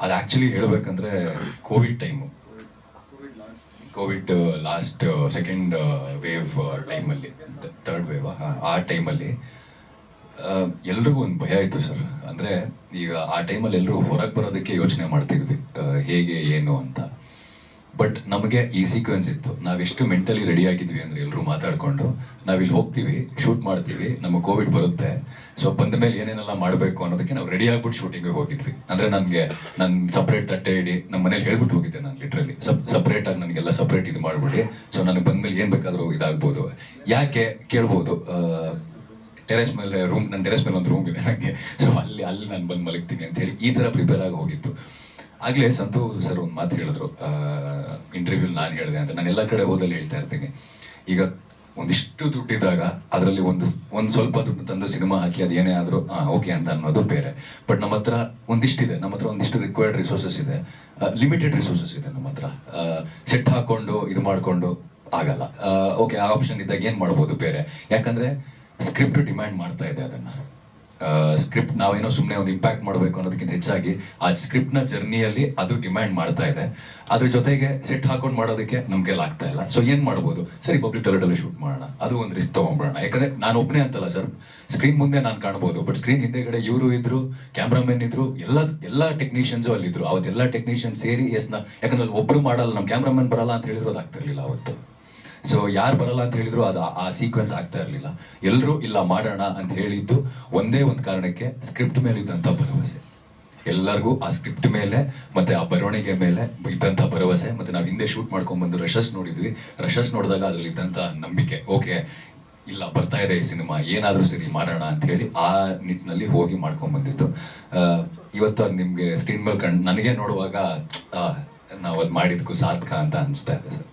ಅದು ಆ್ಯಕ್ಚುಲಿ ಹೇಳಬೇಕಂದ್ರೆ covid time covid last second wave ಟೈಮಲ್ಲಿ ತರ್ಡ್ ವೇವ್ ಆ ಟೈಮಲ್ಲಿ ಎಲ್ರಿಗೂ ಒಂದು ಭಯ ಇತ್ತು ಸರ್ ಅಂದರೆ ಈಗ ಆ ಟೈಮಲ್ಲಿ ಎಲ್ಲರೂ ಹೊರಗೆ ಬರೋದಕ್ಕೆ ಯೋಚನೆ ಮಾಡ್ತಿದ್ವಿ. ಹೇಗೆ, ಏನು ಅಂತ. ಬಟ್ ನಮಗೆ ಈ ಸೀಕ್ವೆನ್ಸ್ ಇತ್ತು. ನಾವೆಷ್ಟು ಮೆಂಟಲಿ ರೆಡಿ ಆಗಿದ್ವಿ ಅಂದರೆ ಎಲ್ಲರೂ ಮಾತಾಡಿಕೊಂಡು ನಾವಿಲ್ಲಿ ಹೋಗ್ತೀವಿ ಶೂಟ್ ಮಾಡ್ತೀವಿ, ನಮಗೆ ಕೋವಿಡ್ ಬರುತ್ತೆ. ಸೊ ಬಂದ ಮೇಲೆ ಏನೇನೆಲ್ಲ ಮಾಡಬೇಕು ಅನ್ನೋದಕ್ಕೆ ನಾವು ರೆಡಿ ಆಗ್ಬಿಟ್ಟು ಶೂಟಿಂಗಿಗೆ ಹೋಗಿದ್ವಿ. ಅಂದರೆ ನನಗೆ, ನಾನು ಸಪ್ರೇಟ್ ತಟ್ಟೆ ಇಡಿ ನಮ್ಮ ಮನೇಲಿ ಹೇಳ್ಬಿಟ್ಟು ಹೋಗಿದ್ದೆ ನಾನು ಲಿಟ್ರಲಿ ಸಪ್ ಸಪ್ರೇಟಾಗಿ ನನಗೆಲ್ಲ ಸಪ್ರೇಟ್ ಇದು ಮಾಡಿಬಿಡಿ. ಸೊ ನನಗೆ ಬಂದಮೇಲೆ ಏನು ಬೇಕಾದರೂ ಇದಾಗ್ಬೋದು. ಯಾಕೆ? ಕೇಳ್ಬೋದು. ಟೆರೆಸ್ ಮೇಲೆ ರೂಮ್ ನನ್ನ ಟೆರೆಸ್ ಮೇಲೆ ಒಂದು ರೂಮ್ ಇದೆ ನನಗೆ ಸೊ ಅಲ್ಲಿ ಅಲ್ಲಿ ನಾನು ಬಂದು ಮಲಗ್ತೀನಿ ಅಂತ ಹೇಳಿ ಈ ಥರ ಪ್ರಿಪೇರ್ ಆಗಿ ಹೋಗಿತ್ತು ಆಗಲೇ ಸಂತು ಸರ್ ಒಂದು ಮಾತು ಹೇಳಿದ್ರು. ಇಂಟರ್ವ್ಯೂಲ್ ನಾನು ಹೇಳಿದೆ ಅಂತ. ನಾನು ಎಲ್ಲ ಕಡೆ ಹೋದಲ್ಲಿ ಹೇಳ್ತಾ ಇರ್ತೀನಿ. ಈಗ ಒಂದಿಷ್ಟು ದುಡ್ಡಿದ್ದಾಗ ಅದರಲ್ಲಿ ಒಂದು ಒಂದು ಸ್ವಲ್ಪ ದುಡ್ಡು ತಂದು ಸಿನಿಮಾ ಹಾಕಿ ಅದು ಏನೇ ಆದರೂ ಓಕೆ ಅಂತ ಅನ್ನೋದು ಬೇರೆ. ಬಟ್ ನಮ್ಮ ಹತ್ರ ಒಂದಿಷ್ಟಿದೆ. ನಮ್ಮ ಹತ್ರ ಒಂದಿಷ್ಟು ರಿಕ್ವೈರ್ಡ್ ರಿಸೋರ್ಸಸ್ ಇದೆ. ಲಿಮಿಟೆಡ್ ರಿಸೋರ್ಸಸ್ ಇದೆ ನಮ್ಮ ಹತ್ರ. ಸೆಟ್ ಹಾಕೊಂಡು, ಇದು ಮಾಡಿಕೊಂಡು ಆಗಲ್ಲ. ಓಕೆ, ಆ ಆಪ್ಷನ್ ಇದ್ದಾಗ ಏನು ಮಾಡ್ಬೋದು ಬೇರೆ? ಯಾಕಂದರೆ ಸ್ಕ್ರಿಪ್ಟ್ ಡಿಮ್ಯಾಂಡ್ ಮಾಡ್ತಾ ಇದೆ ಅದನ್ನು. ಸ್ಕ್ರಿಪ್ಟ್ ನಾವೇನೋ ಸುಮ್ಮನೆ ಒಂದು ಇಂಪ್ಯಾಕ್ಟ್ ಮಾಡಬೇಕು ಅನ್ನೋದಕ್ಕಿಂತ ಹೆಚ್ಚಾಗಿ ಆ ಸ್ಕ್ರಿಪ್ಟ್ನ ಜರ್ನಿಯಲ್ಲಿ ಅದು ಡಿಮ್ಯಾಂಡ್ ಮಾಡ್ತಾ ಇದೆ. ಅದ್ರ ಜೊತೆಗೆ ಸೆಟ್ ಹಾಕೊಂಡು ಮಾಡೋದಕ್ಕೆ ನಮ್ಗೆ ಆಗ್ತಾ ಇಲ್ಲ. ಸೊ ಏನು ಮಾಡ್ಬೋದು? ಸರಿ ಪಬ್ಲಿಕ್ ಟಾಯ್ಲೆಟಲ್ಲಿ ಶೂಟ್ ಮಾಡೋಣ. ಅದು ಒಂದು ರಿಸ್ಕ್ ತೊಗೊಂಡ್ಬಿಡೋಣ. ಯಾಕಂದ್ರೆ ನಾನು ಒಬ್ಬನೇ ಅಂತಲ್ಲ ಸರ್ ಸ್ಕ್ರೀನ್ ಮುಂದೆ ನಾನು ಕಾಣ್ಬೋದು. ಬಟ್ ಸ್ಕ್ರೀನ್ ಹಿಂದೆಗಡೆ ಇವರು ಇದ್ರು ಕ್ಯಾಮ್ರಾಮನ್ ಇದ್ರು, ಎಲ್ಲ ಎಲ್ಲ ಟೆಕ್ನಿಷಿಯನ್ಸು ಅಲ್ಲಿದ್ರು. ಅವತ್ತೆಲ್ಲ ಟೆಕ್ನಿಷಿಯನ್ ಸೇರಿ ಎಸ್ ನಾ, ಯಾಕಂದ್ರೆ ಒಬ್ಬರು ಮಾಡಲ್ಲ ನಮ್ಮ ಕ್ಯಾಮ್ರಾಮನ್ ಬರಲ್ಲ ಅಂತ ಹೇಳಿದ್ರು ಅದಾಗ್ತಿರ್ಲಿಲ್ಲ ಅವತ್ತು. ಸೊ ಯಾರು ಬರಲ್ಲ ಅಂತ ಹೇಳಿದ್ರು ಅದು ಆ- ಸೀಕ್ವೆನ್ಸ್ ಆಗ್ತಾ ಇರಲಿಲ್ಲ. ಎಲ್ಲರೂ ಇಲ್ಲ ಮಾಡೋಣ ಅಂತ ಹೇಳಿದ್ದು ಒಂದೇ ಒಂದು ಕಾರಣಕ್ಕೆ ಸ್ಕ್ರಿಪ್ಟ್ ಮೇಲೆ ಇದ್ದಂಥ ಭರವಸೆ. ಎಲ್ಲರಿಗೂ ಆ ಸ್ಕ್ರಿಪ್ಟ್ ಮೇಲೆ ಮತ್ತೆ ಆ ಬರವಣಿಗೆ ಮೇಲೆ ಇದ್ದಂಥ ಭರವಸೆ. ಮತ್ತೆ ನಾವು ಹಿಂದೆ ಶೂಟ್ ಮಾಡ್ಕೊಂಡ್ಬಂದು ರಶಸ್ ನೋಡಿದ್ವಿ. ರಶಸ್ ನೋಡಿದಾಗ ಅದರಲ್ಲಿ ಇದ್ದಂಥ ನಂಬಿಕೆ. ಓಕೆ ಇಲ್ಲ, ಬರ್ತಾ ಇದೆ ಈ ಸಿನಿಮಾ. ಏನಾದರೂ ಸರಿ ಮಾಡೋಣ ಅಂತ ಹೇಳಿ ಆ ನಿಟ್ಟಿನಲ್ಲಿ ಹೋಗಿ ಮಾಡ್ಕೊಂಡ್ ಬಂದಿದ್ದು. ಇವತ್ತು ಅದು ನಿಮಗೆ ಸ್ಕ್ರೀನ್ ಮೇಲೆ ಕಂಡು ನನಗೆ ನೋಡುವಾಗ ನಾವು ಅದು ಮಾಡಿದ್ಕು ಸಾರ್ಥಕ ಅಂತ ಅನಿಸ್ತಾ ಇದೆ ಸರ್.